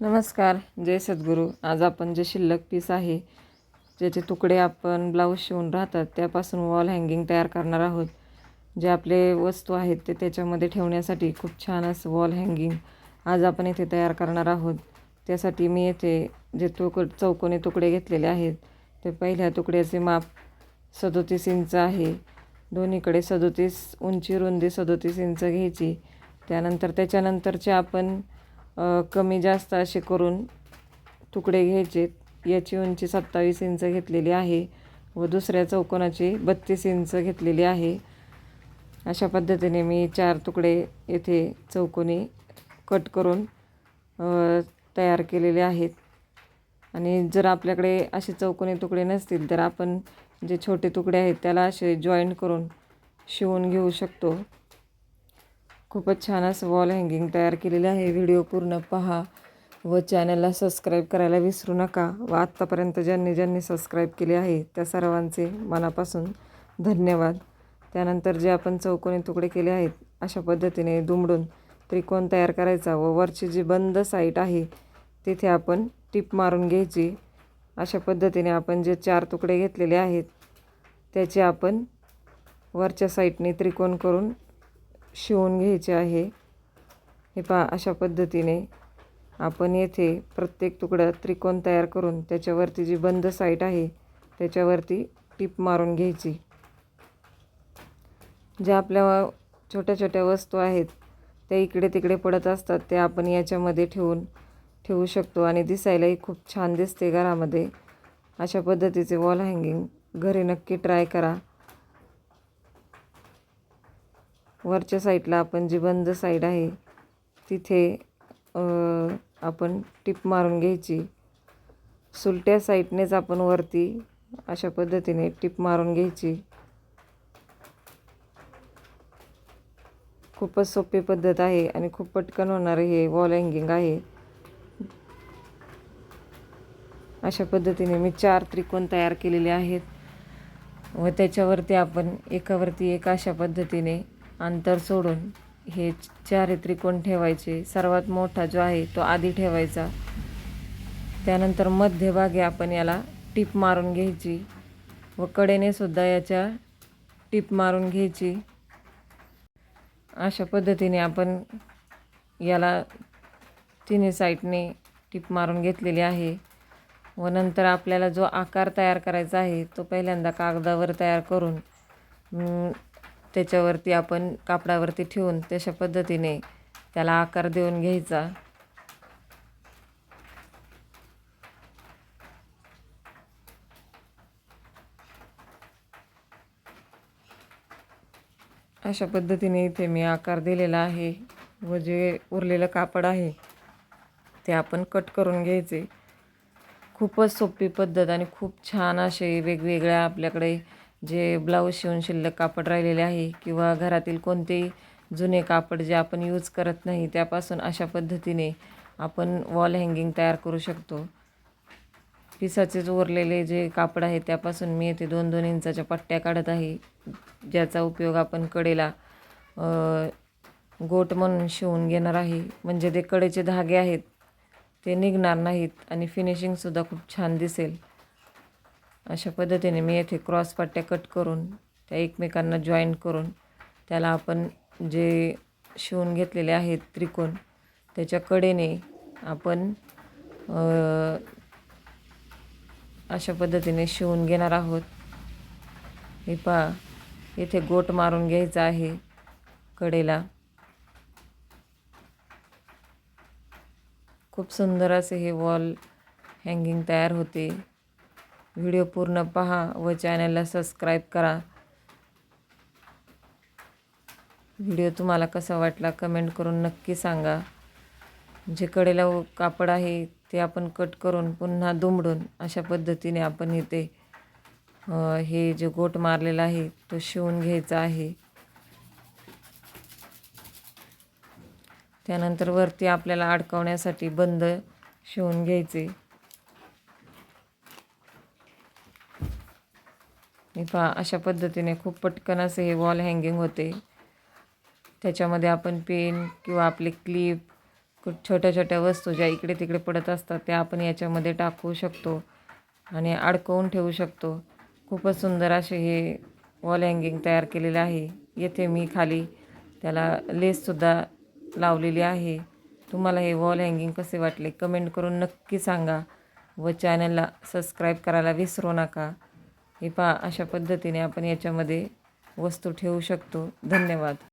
नमस्कार जय सद्गुरू. आज आपण जे शिल्लक पीस आहे ज्याचे तुकडे आपण ब्लाऊज शिवून राहतात त्यापासून वॉल हँगिंग तयार करणार आहोत. जे आपले वस्तू आहेत ते त्याच्यामध्ये ठेवण्यासाठी खूप छान असं वॉल हँगिंग आज आपण इथे तयार करणार आहोत. त्यासाठी मी येथे जे तुक चौकोनी तुकडे घेतलेले आहेत ते पहिल्या तुकड्याचे माप सदोतीस इंच आहे. दोन्हीकडे सदोतीस उंची रुंदी सदोतीस इंच घ्यायची. त्यानंतर त्याच्यानंतरचे आपण कमी जास्त असे करून तुकडे घ्यायचे. याची उंची सत्तावीस इंच घेतलेली आहे व दुसऱ्या चौकोनाची बत्तीस इंच घेतलेली आहे. अशा पद्धतीने मी चार तुकडे येथे चौकोनी कट करून तयार केलेले आहेत. आणि जर आपल्याकडे असे चौकोनी तुकडे नसतील तर आपण जे छोटे तुकडे आहेत त्याला असे जॉईंट करून शिवून घेऊ शकतो. खूपच छान असं वॉल हँगिंग तयार केलेलं आहे. व्हिडिओ पूर्ण पहा व चॅनलला सबस्क्राईब करायला विसरू नका. व आत्तापर्यंत ज्यांनी ज्यांनी सबस्क्राईब केले आहे त्या सर्वांचे मनापासून धन्यवाद. त्यानंतर जे आपण चौकोनी तुकडे केले आहेत अशा पद्धतीने दुमडून त्रिकोण तयार करायचा व वरची जी बंद साईट आहे तिथे आपण टिप मारून घ्यायची. अशा पद्धतीने आपण जे चार तुकडे घेतलेले आहेत त्याचे आपण वरच्या साईडने त्रिकोण करून शिवून घ्यायचे आहे. हे पहा अशा पद्धतीने आपण येथे प्रत्येक तुकडा त्रिकोण तयार करून त्याच्यावरती जी बंद साईट आहे त्याच्यावरती टीप मारून घ्यायची. ज्या आपल्या छोट्या छोट्या वस्तू आहेत त्या इकडे तिकडे पडत असतात त्या आपण याच्यामध्ये ठेवून ठेवू शकतो आणि दिसायलाही खूप छान दिसते घरामध्ये. अशा पद्धतीचे वॉल हँगिंग घरी नक्की ट्राय करा. वरच्या साईडला आपण जी बंद साईड आहे तिथे आपण टिप मारून घ्यायची. सुलट्या साईडनेच आपण वरती अशा पद्धतीने टिप मारून घ्यायची. खूपच सोपी पद्धत आहे आणि खूप पटकन होणारे हे वॉल हँगिंग आहे. अशा पद्धतीने मी चार त्रिकोण तयार केलेले आहेत. व त्याच्यावरती आपण एकावरती एक अशा पद्धतीने अंतर सोडून हे चार त्रिकोण ठेवायचे. सर्वात मोठा जो आहे तो आधी ठेवायचा. त्यानंतर मध्यभागी आपण याला टीप मारून घ्यायची व कडेने सुद्धा याच्या टीप मारून घ्यायची. अशा पद्धतीने आपण याला तिन्ही साईडने टीप मारून घेतलेली आहे व नंतर आपल्याला जो आकार तयार करायचा आहे तो पहिल्यांदा कागदावर तयार करून त्याच्यावरती आपण कापडावरती ठेवून तशा पद्धतीने त्याला आकार देऊन घ्यायचा. अशा पद्धतीने इथे मी आकार दिलेला आहे व जे उरलेलं कापड आहे ते आपण कट करून घ्यायचे. खूपच सोपी पद्धत आणि खूप छान असे वेगवेगळ्या आपल्याकडे जे ब्लाऊज शिवून शिल्लक कापड राहिलेले आहे किंवा घरातील कोणतेही जुने कापड जे आपण यूज करत नाही त्यापासून अशा पद्धतीने आपण वॉल हँगिंग तयार करू शकतो. पिसाचेच उरलेले जे कापड आहे त्यापासून मी येथे दोन दोन इंचाच्या पट्ट्या काढत आहे ज्याचा उपयोग आपण कडेला गोट म्हणून शिवून घेणार आहे. म्हणजे ते कडेचे धागे आहेत ते निघणार नाहीत आणि फिनिशिंगसुद्धा खूप छान दिसेल. अशा पद्धतीने मी येथे क्रॉस पट्ट्या कट करून त्या एकमेकांना जॉईन करून त्याला आपण जे शिवून घेतलेले आहेत त्रिकोण त्याच्या कडेने आपण अशा पद्धतीने शिवून घेणार आहोत. हे पहा इथे गोट मारून घ्यायचा आहे कडेला. खूप सुंदर असे हे वॉल हँगिंग तयार होते. व्हिडिओ पूर्ण पहा व चॅनलला सबस्क्राईब करा. व्हिडिओ तुम्हाला कसा वाटला कमेंट करून नक्की सांगा. जे कडेला कापड आहे ते आपण कट करून पुन्हा दुमडून अशा पद्धतीने आपण इथे हे जे गोट मारलेला आहे तो शिवून घ्यायचा आहे. त्यानंतर वरती आपल्याला अडकवण्यासाठी बंद शिवून घ्यायचे. हे पहा अशा पद्धतीने खूप पटकन असे हे वॉल हँगिंग होते. त्याच्यामध्ये आपण पेन किंवा आपले क्लिप कुठ छोट्या छोट्या वस्तू ज्या इकडे तिकडे पडत असतात त्या आपण याच्यामध्ये टाकू शकतो आणि अडकवून ठेवू शकतो. खूपच सुंदर असे हे वॉल हँगिंग तयार केलेले आहे. येथे मी खाली त्याला लेससुद्धा लावलेली आहे. तुम्हाला हे वॉल हँगिंग कसे वाटले कमेंट करून नक्की सांगा व चॅनलला सबस्क्राईब करायला विसरू नका. हे पहा अशा पद्धतीने आपण याच्यामध्ये वस्तू ठेवू शकतो. धन्यवाद.